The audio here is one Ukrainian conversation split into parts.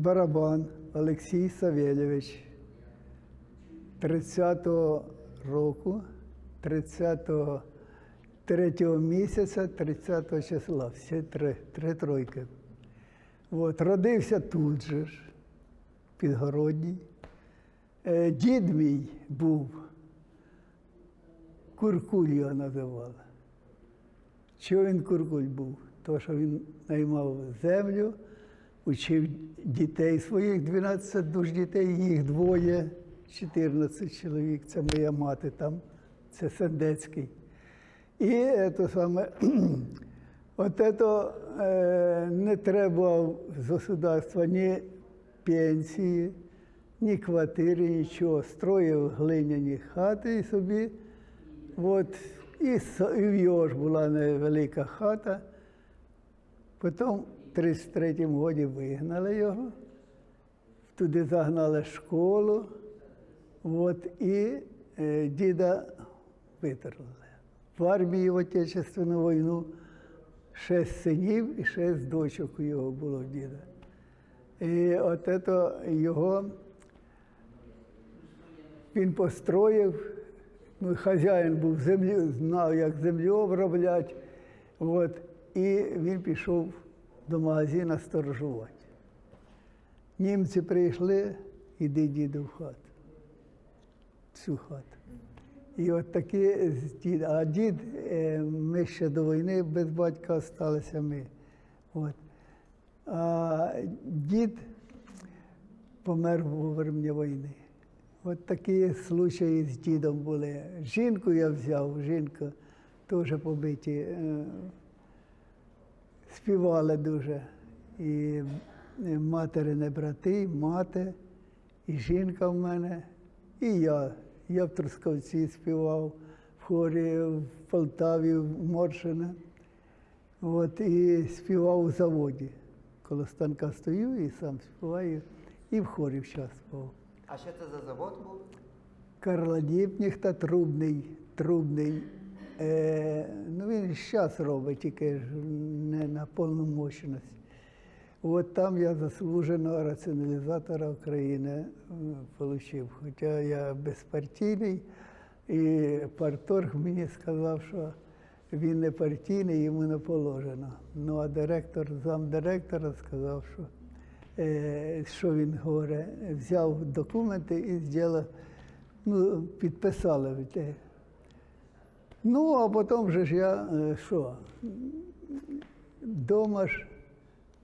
барабан Олексій Савельович 30-го року, 30-го, 3 місяця, 30 числа, всі три, три тройки. От, родився тут же ж, Підгородній. Е, Дід мій був, Куркуль його називали. Чого він куркуль був? То, що він наймав землю, учив дітей своїх, 12 душ дітей, їх двоє, 14 чоловік. Це моя мати там, це Сендецький. І це саме, от це е, не треба з государства ні пенсії, ні квартири, нічого. Строїв глиняні хати собі. От, і, в його ж була невелика хата. Потім 33-му році вигнали його, туди загнали школу, от, і е, діда витерли. В армії в Отечественну війну шість синів і шість дочок у його було діда. І от це його він построїв, ну, хазяїн був землі, знав, як землю обробляти. От, і він пішов до магазину сторожувати. Німці прийшли, іди діду в хату. Цю хату. І от такі дід, а дід, е, ми ще до війни без батька залишилися ми. От. А дід помер во время війни. От такі случаї з дідом були. Жінку я взяв, жінка теж побиті. Співали дуже. І материни брати, мати, і жінка в мене, і я. Я в Трускавці співав, в хорі в Полтаві, в Моршине. От, і співав у заводі. Коло станка стою і сам співаю, і в хорі вчаствував. А що це за завод був? Карладіпніх та трубний. трубний. Е, ну він зараз робить, тільки не на повну мощність. От там я заслуженого раціоналізатора України отримав. Хоча я безпартійний, і парторг мені сказав, що він не партійний, йому не положено. Ну а директор, замдиректора сказав, що, е, що він говорить, взяв документи і зробив, ну, підписали. Ну, а потім вже ж я е, що? Дома ж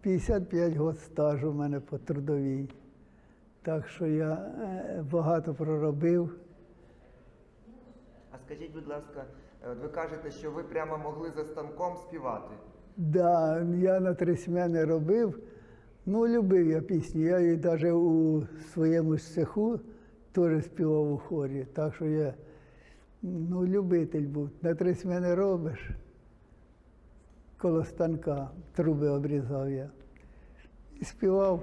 55 років стажу в мене по трудовій. Так що я е, багато проробив. А скажіть, будь ласка, е, от ви кажете, що ви прямо могли за станком співати. Да, я на три смени робив. Ну, любив я пісні. Я її навіть у своєму цеху теж співав у хорі. Так що я ну, любитель був. На три смени робиш. Коло станка труби обрізав я. І співав,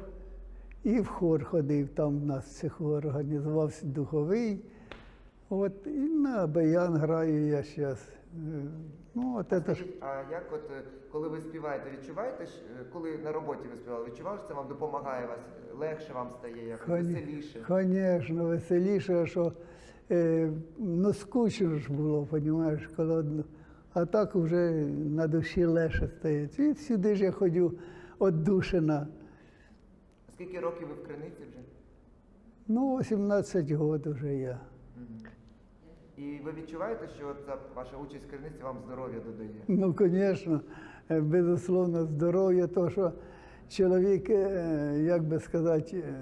і в хор ходив, там в нас в цеху організувався духовий. От і на баян граю я зараз. Ну, от це ж. А як от е, коли ви співаєте, відчуваєте, е, коли на роботі ви співали, відчували, що це вам допомагає вас, легше вам стає, якось веселіше? Звісно, веселіше, що ну, скучно ж було, розумієш, коли одно. А так вже на душі легше стає. І сюди ж я ходю віддушина. Скільки років ви в криниці вже? Ну, 18 років вже я. І ви відчуваєте, що ця ваша участь в криниці вам здоров'я додає? Ну, звісно, е, безусловно, здоров'я, то що чоловік, е, як би сказати, е,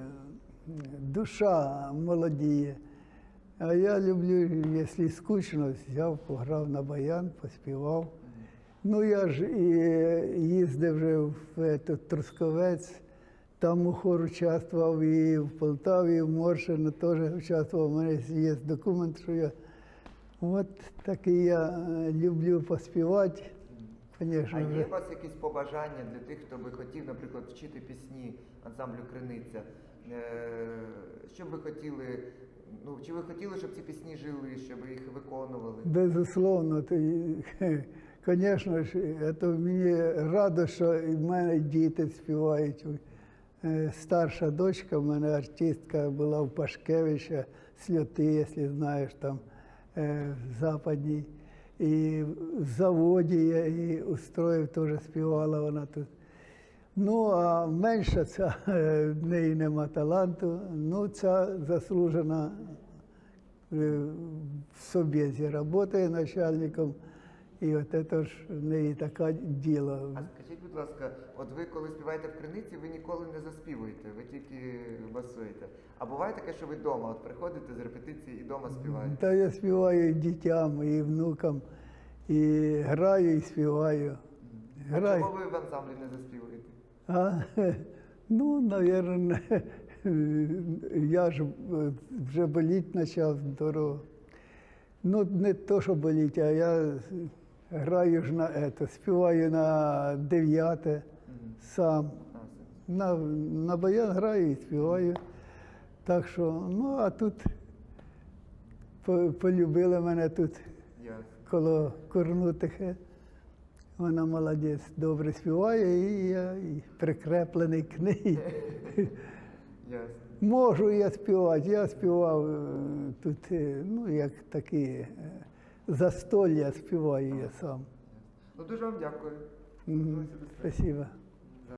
душа молодіє. А я люблю, якщо скучно, взяв, пограв на баян, поспівав. Ну, я ж і їздив вже в этот, Трускавець, там у хор участвував, і в Полтаві, і в Моршино теж участвував. У мене є документ, що я от такий я е, люблю поспівати. Звісно, А є у вас якісь побажання для тих, хто би хотів, наприклад, вчити пісні ансамблю Криниця? Е, Що б ви хотіли? Ну, чи ви хотіли, щоб ці пісні жили, щоб їх виконували? Безусловно, то, звісно ж, це мені радо, що в мене діти співають. Е, Старша дочка в мене артистка була в Пашкевича, сльоти, якщо знаєш, там е, в Западній. І в заводі я її устроїв, теж співала вона тут. Ну, а менша ця, е, в неї нема таланту. Ну, ця заслужена е, в Собєзі працює начальником. І от це ж в неї таке діло. А скажіть, будь ласка, от ви коли співаєте в криниці, ви ніколи не заспівуєте, ви тільки басуєте. А буває таке, що ви вдома от приходите з репетиції і вдома співаєте? Та я співаю і дітям, і внукам, і граю, і співаю. А Граю. чому ви в ансамблі не заспівуєте? А? Ну, навірно, я ж е, вже боліть почав здорово. Ну, не то, що боліть, а я граю ж на ето, співаю на дев'яте сам. На, на баян граю і співаю. Так що, ну а тут полюбили мене тут коло Корнутихи. Вона молодець, добре співає, і я і прикреплений к неї. Можу я співати. Я співав е, тут, е, ну, як такі застолья співаю я сам. Ну дуже вам дякую. Спасибо.